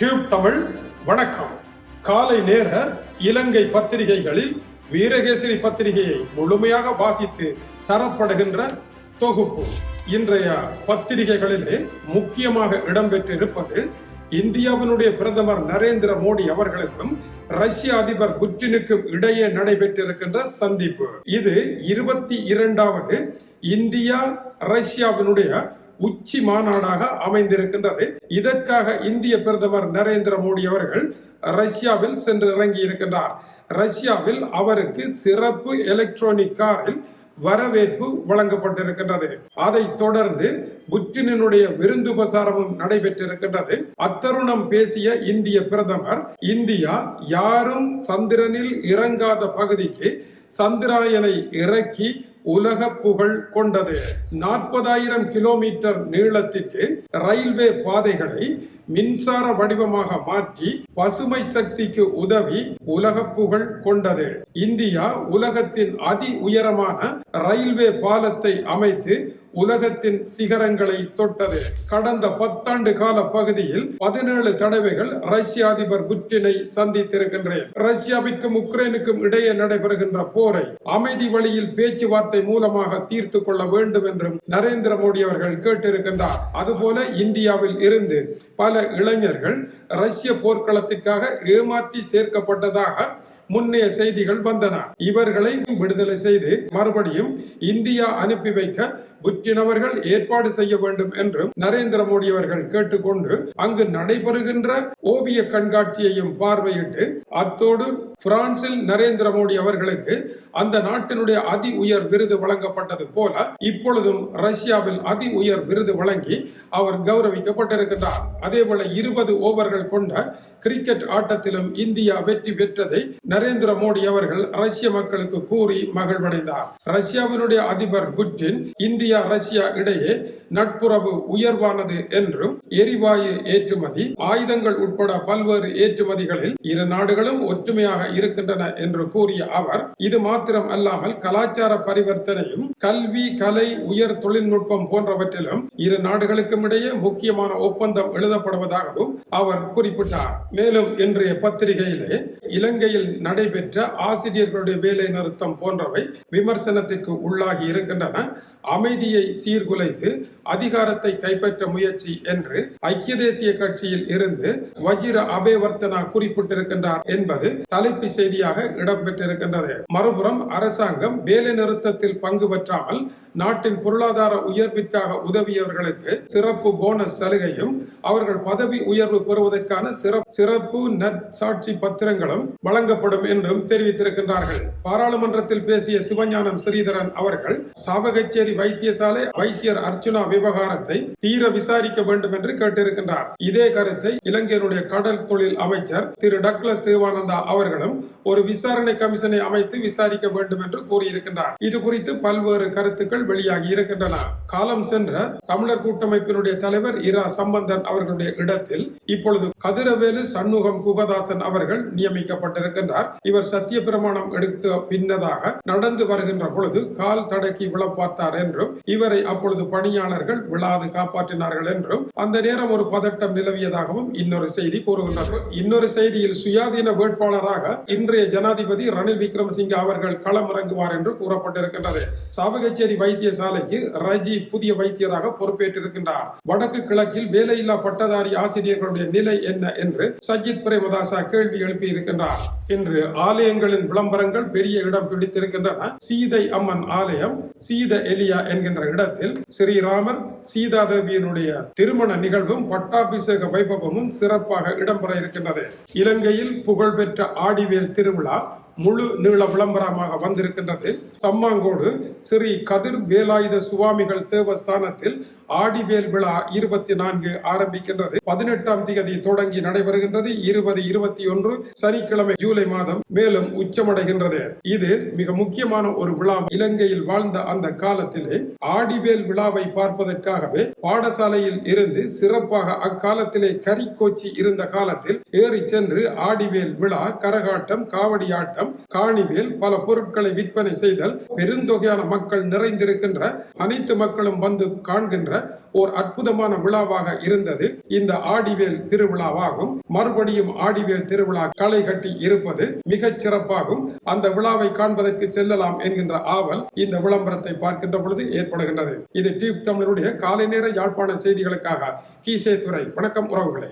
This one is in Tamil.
டியூப் தமிழ் வணக்கம். காலை நேர இலங்கை பத்திரிகைகளில் வீரகேசரி பத்திரிகையை முழுமையாக வாசித்து தரப்படுகின்ற தொகுப்பு. இன்றைய பத்திரிகைகளிலே முக்கியமாக இடம்பெற்றிருப்பது இந்தியாவினுடைய பிரதமர் நரேந்திர மோடி அவர்களுக்கும் ரஷ்ய அதிபர் புட்டினுக்கும் இடையே நடைபெற்றிருக்கின்ற சந்திப்பு. இது இருபத்தி இரண்டாவது இந்தியா ரஷ்யாவினுடைய உச்சி மாநாடாக அமைந்திருக்கின்றது. இதற்காக இந்திய பிரதமர் நரேந்திர மோடி அவர்கள் ரஷ்யாவில் சென்று இறங்கி இருக்கின்றார் ரஷ்யாவில் அவருக்கு சிறப்பு எலக்ட்ரானிக் காரில் வரவேற்பு வழங்கப்பட்டிருக்கின்றது. அதைத் தொடர்ந்து புட்டினுடைய விருந்துபசாரமும் நடைபெற்றிருக்கின்றது. அத்தருணம் பேசிய இந்திய பிரதமர் இந்தியா யாரும் சந்திரனில் இறங்காத பகுதிக்கு சந்திராயனை இறக்கி உலக புகழ் கொண்டது. நாற்பதாயிரம் கிலோமீட்டர் நீளத்திற்கு ரயில்வே பாதைகளை மின்சார வடிவமாக மாற்றி பசுமை சக்திக்கு உதவி உலக புகழ் கொண்டது. இந்தியா உலகத்தின் அதி உயரமான ரயில்வே பாலத்தை அமைத்து உலகத்தின் சிகரங்களை தொட்டது. கடந்த பத்தாண்டு கால பகுதியில் பதினேழு தடவைகள் ரஷ்ய அதிபர் புட்டினை சந்தித்திருக்கின்றேன். ரஷ்யாவிற்கும் உக்ரைனுக்கும் இடையே நடைபெறுகின்ற போரை அமைதி வழியில் பேச்சுவார்த்தை மூலமாக தீர்த்து கொள்ள வேண்டும் என்றும் நரேந்திர மோடி அவர்கள் கேட்டிருக்கின்றார். அதுபோல இந்தியாவில் இருந்து பல இளைஞர்கள் ரஷ்ய போர்க்களத்திற்காக ஏமாற்றி சேர்க்கப்பட்டதாக முன்னைய செய்திகள் வந்தன. இவர்களை விடுதலை செய்து மறுபடியும் இந்தியா அனுப்பி வைக்க புற்றினவர்கள் ஏற்பாடு செய்ய வேண்டும் என்றும் நரேந்திர மோடி அவர்கள் கேட்டுக்கொண்டு அங்கு நடைபெறுகின்ற ஓவிய கண்காட்சியையும் பார்வையிட்டு அத்தோடு பிரான்சில் நரேந்திர மோடி அவர்களுக்கு அந்த நாட்டினுடைய அதி உயர் விருது வழங்கப்பட்டது போல இப்பொழுதும் ரஷ்யாவில் அதி உயர் விருது வழங்கி அவர் கௌரவிக்கப்பட்டிருக்கின்றார். அதேபோல இருபது ஓவர்கள் கொண்ட கிரிக்கெட் ஆட்டத்திலும் இந்தியா வெற்றி பெற்றதை நரேந்திர மோடி அவர்கள் ரஷ்ய மக்களுக்கு கூறி மகிழ்வடைந்தார். ரஷ்யாவினுடைய அதிபர் புட்டின் இந்தியா ரஷ்யா இடையே நட்புறவு உயர்வானது என்றும் எரிவாயு ஏற்றுமதி ஆயுதங்கள் உட்பட பல்வேறு ஏற்றுமதிகளில் இரு நாடுகளும் ஒற்றுமையாக இருக்கின்றன என்று கூறிய அவர் இது மாத்திரம் அல்லாமல் கலாச்சார பரிவர்த்தனையும் கல்வி கலை உயர் தொழில்நுட்பம் போன்றவற்றிலும் இரு நாடுகளுக்கும் இடையே முக்கியமான ஒப்பந்தம் எழுதப்படுவதாகவும் அவர் குறிப்பிட்டார். மேலும் இன்றைய பத்திரிகையிலே இலங்கையில் நடைபெற்ற ஆசிரியர்களுடைய வேலை நிறுத்தம் போன்றவை விமர்சனத்திற்கு உள்ளாகி இருக்கின்றன. அமைதியை சீர்குலைத்து அதிகாரத்தை கைப்பற்ற முயற்சி என்று ஐக்கிய தேசிய கட்சியில் இருந்து வஜிர அபேவர்த்தனா குறிப்பிட்டிருக்கின்றார் என்பது தலைப்பு செய்தியாக இடம்பெற்றிருக்கின்றது. மறுபுறம் அரசாங்கம் வேலை நிறுத்தத்தில் பங்கு பெற்றாமல் நாட்டின் பொருளாதார உயர்விற்காக உதவியவர்களுக்கு சிறப்பு போனஸ் சலுகையும் அவர்கள் பதவி உயர்வு பெறுவதற்கான சிறப்பு சிறப்பு நற்சாட்சி பத்திரங்களும் வழங்கப்படும் என்றும் தெரிவித்திருக்கின்றார்கள். பாராளுமன்றத்தில் பேசிய சிவஞானம் ஸ்ரீதரன் அவர்கள் சாவகச்சேரி வைத்தியசாலை வைத்தியர் அர்ச்சுனா விவகாரத்தை தீர விசாரிக்க வேண்டும் என்று கேட்டிருக்கின்றார். இதே கருத்தை இலங்கையினுடைய கடல் தொழில் அமைச்சர் திரு டக்ளஸ் தேவானந்தா அவர்களும் ஒரு விசாரணை கமிஷனை அமைத்து விசாரிக்க வேண்டும் என்று கூறியிருக்கின்றார். இது குறித்து பல்வேறு கருத்துக்கள் வெளியாகி இருக்கின்றன. காலம் சென்ற தமிழர் கூட்டமைப்பினுடைய தலைவர் இரா சம்பந்தன் அவர்களுடைய இடத்தில் இப்பொழுது கதிரவேலு சண்முகம் குகதாசன் அவர்கள் நியமிக்கப்பட்டிருக்கின்றார். இவர் சத்திய பிரமாணம் எடுத்த பின்னதாக நடந்து வருகின்ற பொழுது கால் தடக்கி விழப்பார்த்தார் என்றும் இவரை அப்பொழுது பணியாளர்கள் விழாது காப்பாற்றினார்கள் என்றும் அந்த நேரம் ஒரு பதட்டம் நிலவியதாகவும் இன்னொரு செய்தி கூறுகின்றது. இன்னொரு செய்தியில் சுயாதீன வேட்பாளராக இன்றைய ஜனாதிபதி ரணில் விக்ரமசிங்க அவர்கள் களமிறங்குவார் என்று கூறப்பட்டிருக்கின்றது. சாவகச்சேரி வைத்தியசாலைக்கு ரஜி புதிய வைத்தியராக பொறுப்பேற்றிருக்கின்றார். வடக்கு கிழக்கில் வேலையில்லா பட்டதாரி ஆசிரியர்களுடைய நிலை என்ன என்று சஜித் பிரேமதாசா கேள்வி எழுப்பியிருக்கின்றார். இன்று ஆலயங்களின் விளம்பரங்கள் பெரிய இடம் பிடித்திருக்கின்றன. சீதை அம்மன் ஆலயம் சீத எலியா என்கின்ற இடத்தில் ஸ்ரீராம இல்லாமல் சீதாதேவியினுடைய திருமண நிகழ்வும் பட்டாபிஷேக வைபவமும் சிறப்பாக இடம்பெற இருக்கின்றது. இலங்கையில் புகழ்பெற்ற ஆடிவேல் திருவிழா முழு நீள விளம்பரமாக வந்திருக்கின்றது. சம்மாங்கோடு ஸ்ரீ கதிர் வேலாயுத சுவாமிகள் தேவஸ்தானத்தில் ஆடிவேல் விழா இருபத்தி நான்கு ஆரம்பிக்கின்றது. பதினெட்டாம் தேதி தொடங்கி நடைபெறுகின்றது. இருபது இருபத்தி ஒன்று சனிக்கிழமை ஜூலை மாதம் மேலும் உச்சமடைகின்றது. இது மிக முக்கியமான ஒரு விழா. இலங்கையில் வாழ்ந்த அந்த காலத்திலே ஆடிவேல் விழாவை பார்ப்பதற்காகவே பாடசாலையில் இருந்து சிறப்பாக அக்காலத்திலே கரிக்கோச்சி இருந்த காலத்தில் ஏறி சென்று ஆடிவேல் விழா கரகாட்டம் காவடி ஆட்டம் காணிவேல் பல பொருட்களை விற்பனை செய்தல் பெருந்தொகையான மக்கள் நிறைந்திருக்கின்ற அனைத்து மக்களும் வந்து காண்கின்ற ஓர் அற்புதமான விழாவாக இருந்தது. இந்த ஆடிவேல் திருவிழாவாகும். மறுபடியும் ஆடிவேல் திருவிழா களை கட்டி இருப்பது மிகச் சிறப்பாகும். அந்த விழாவை காண்பதற்கு செல்லலாம் என்கின்ற ஆவல் இந்த விளம்பரத்தை பார்க்கின்ற பொழுது ஏற்படுகின்றது. இது டியூப் தமிழருடைய காலை நேர யாழ்ப்பாண செய்திகளுக்காக கீசே துறை வணக்கம் உறவுகளை.